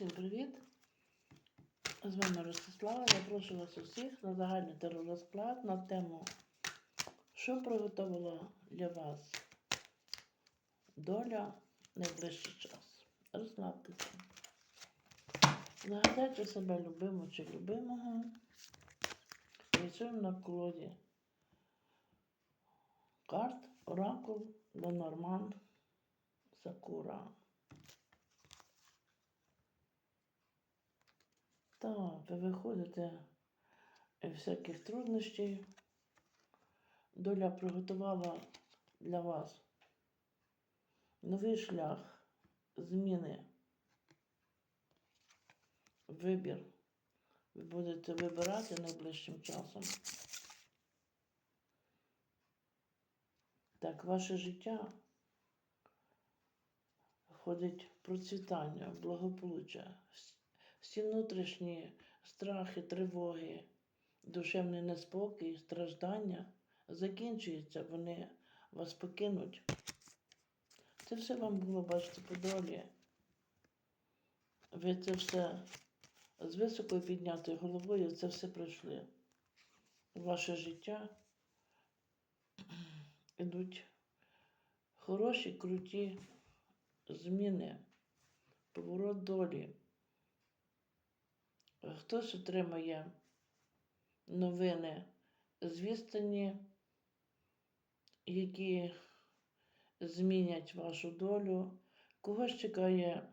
Всім привіт! З вами Ростислава. Я прошу вас усіх на загальний теророзклад на тему, що приготувала для вас доля найближчий час. Розслабтеся. Нагадайте себе любиму чи любимого. Працюємо на колоді карт Оракул Ленорман Сакура. Так, ви виходите з всяких труднощів. Доля приготувала для вас новий шлях зміни. Вибір. Ви будете вибирати найближчим часом. Так, ваше життя входить в процвітання, благополуччя. Всі внутрішні страхи, тривоги, душевний неспокій, страждання закінчуються, вони вас покинуть. Це все вам було, бачите, по долі. Ви це все з високою піднятою головою це все пройшли. У ваше життя ідуть хороші, круті зміни, поворот долі. Хтось отримає новини з які змінять вашу долю. Когось чекає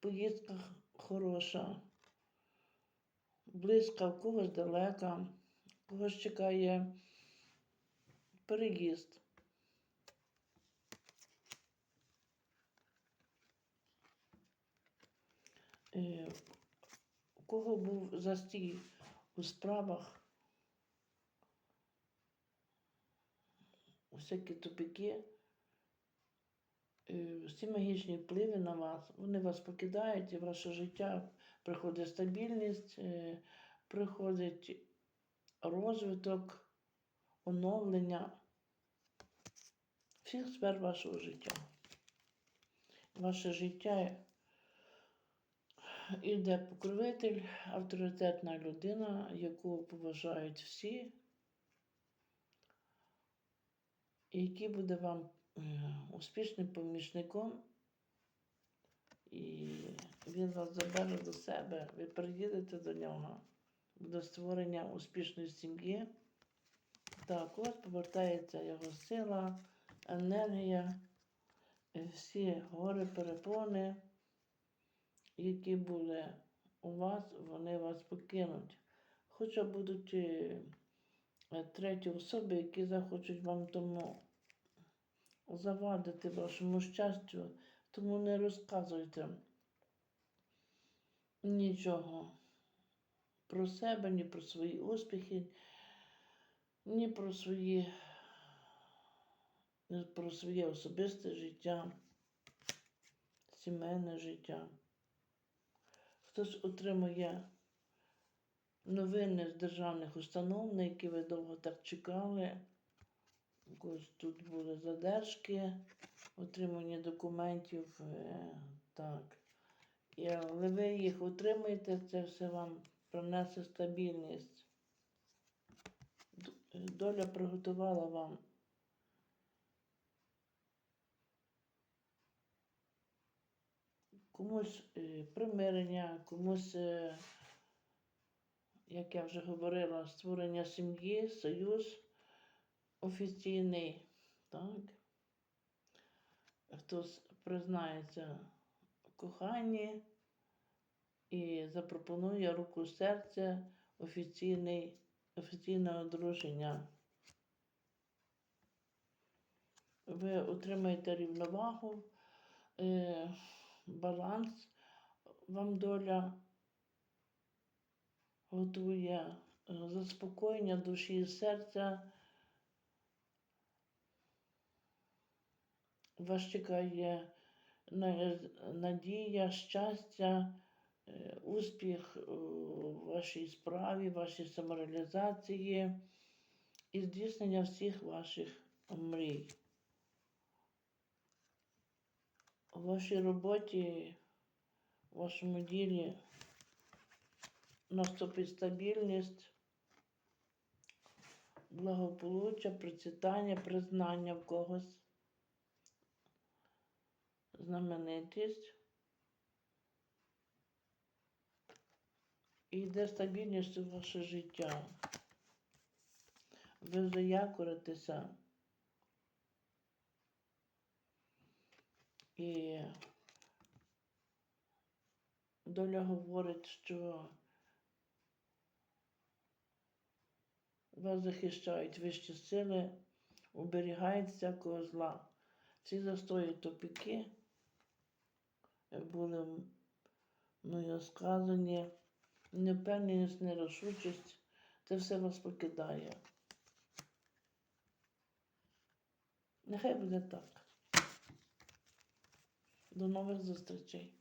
поїздка хороша, близька, в когось далека, когось чекає переїзд. Кого був застій у справах, всякі тупики, е, всі магічні впливи на вас, вони вас покидають, і в ваше життя приходить стабільність, е, приходить розвиток, оновлення всіх сфер вашого життя. Ваше життя іде покровитель, авторитетна людина, яку поважають всі, який буде вам е, успішним помічником, і він вас забере до себе, ви приїдете до нього, буде створення успішної сім'ї. Так, ось повертається його сила, енергія, всі гори перепони які були у вас, вони вас покинуть. Хоча будуть е, треті особи, які захочуть вам тому завадити вашому щастю, тому не розказуйте нічого про себе, ні про свої успіхи, ні про свої, про своє особисте життя, сімейне життя. Хтось отримує новини з державних установ, на які ви довго так чекали. Ось тут були задержки, отримання документів. е, Так. І, але ви їх отримаєте, це все вам принесе стабільність. Доля приготувала вам комусь е, примирення, комусь, е, як я вже говорила, створення сім'ї, союз офіційний, так? Хтось признається в коханні і запропонує руку серця офіційний, офіційне одруження. Ви отримаєте рівновагу. Баланс вам доля готує е, заспокоєння душі і серця. Вас чекає надія, щастя, е, успіх у вашій справі, вашій самореалізації і здійснення всіх ваших мрій. У вашій роботі в вашому ділі наступить стабільність, благополуччя, процвітання, признання в когось, знаменитість. І йде стабільність у ваше життя. Ви заякоритеся. І доля говорить, що вас захищають вищі сили, оберігають всякого зла. Ці застої тупіки, як були мною сказані, невпевненість, нерішучість, це все вас покидає. Нехай буде так. До нових зустрічей.